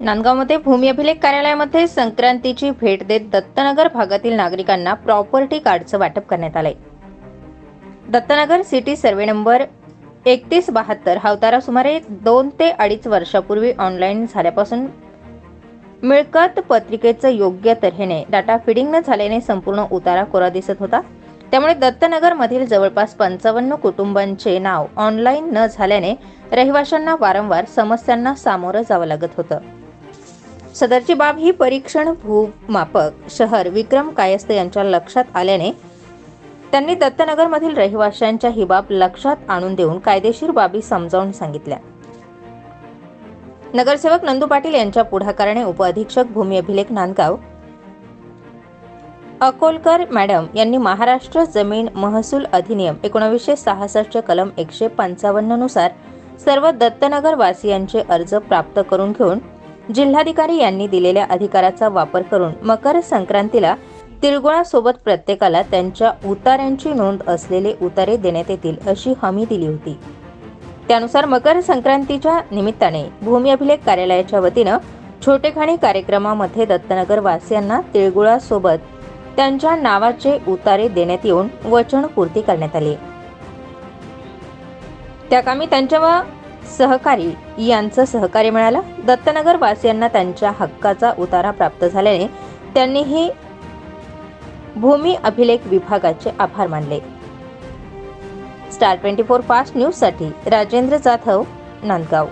नांदगावमध्ये भूमी अभिलेख कार्यालयामध्ये संक्रांतीची भेट देत दत्तनगर भागातील नागरिकांना प्रॉपर्टी कार्डचं वाटप करण्यात आलंय. दत्तनगर सिटी सर्वे नंबर एकतीस बहात्तर. हा उतारा सुमारे दोन ते अडीच वर्षापूर्वी ऑनलाईन झाल्यापासून मिळकत पत्रिकेचं योग्य तऱ्हेने डाटा फिडिंग न झाल्याने संपूर्ण उतारा कोरा दिसत होता. त्यामुळे दत्तनगरमधील जवळपास पंचावन्न कुटुंबांचे नाव ऑनलाईन न झाल्याने रहिवाशांना वारंवार समस्यांना सामोरं जावं लागत होतं. सदरची बाब ही परीक्षण भूमापक. शहर विक्रम कायस्थ यांच्या लक्षात आल्याने त्यांनी दत्तनगरमधील रहिवाशांच्या ही बाब लक्षात आणून देऊन कायदेशीर बाबी समजावून सांगितल्या. नगरसेवक नंदू पाटील यांच्या पुढाकाराने उपअधीक्षक भूमी अभिलेख नांदगाव. अकोलकर मॅडम यांनी महाराष्ट्र जमीन महसूल अधिनियम एकोणावीसशे सहासष्टचे कलम एकशे पंचावन्ननुसार सर्व दत्तनगर वासियांचे अर्ज प्राप्त करून घेऊन जिल्हाधिकारी यांनी दिलेल्या अधिकाराचा वापर करून मकर संक्रांतीला तिळगुळासोबत प्रत्येकाला त्यांच्या उतार्यांची नोंद असलेले उतारे देण्यात येतील अशी हमी दिली होती. त्यानुसार मकर संक्रांतीच्या निमित्ताने भूमी अभिलेख कार्यालयाच्या वतीनं छोटेखाणी कार्यक्रमामध्ये दत्तनगर वासियांना तिळगुळासोबत त्यांच्या नावाचे उतारे देण्यात येऊन वचनपूर्ती करण्यात आली. त्या कामी त्यांच्या व सहकारी यांचं सहकार्य मिळालं. दत्तनगर वासियांना त्यांच्या हक्काचा उतारा प्राप्त झाल्याने त्यांनीही भूमी अभिलेख विभागाचे आभार मानले. स्टार ट्वेंटी फोर फास्ट न्यूजसाठी राजेंद्र जाधव नांदगाव.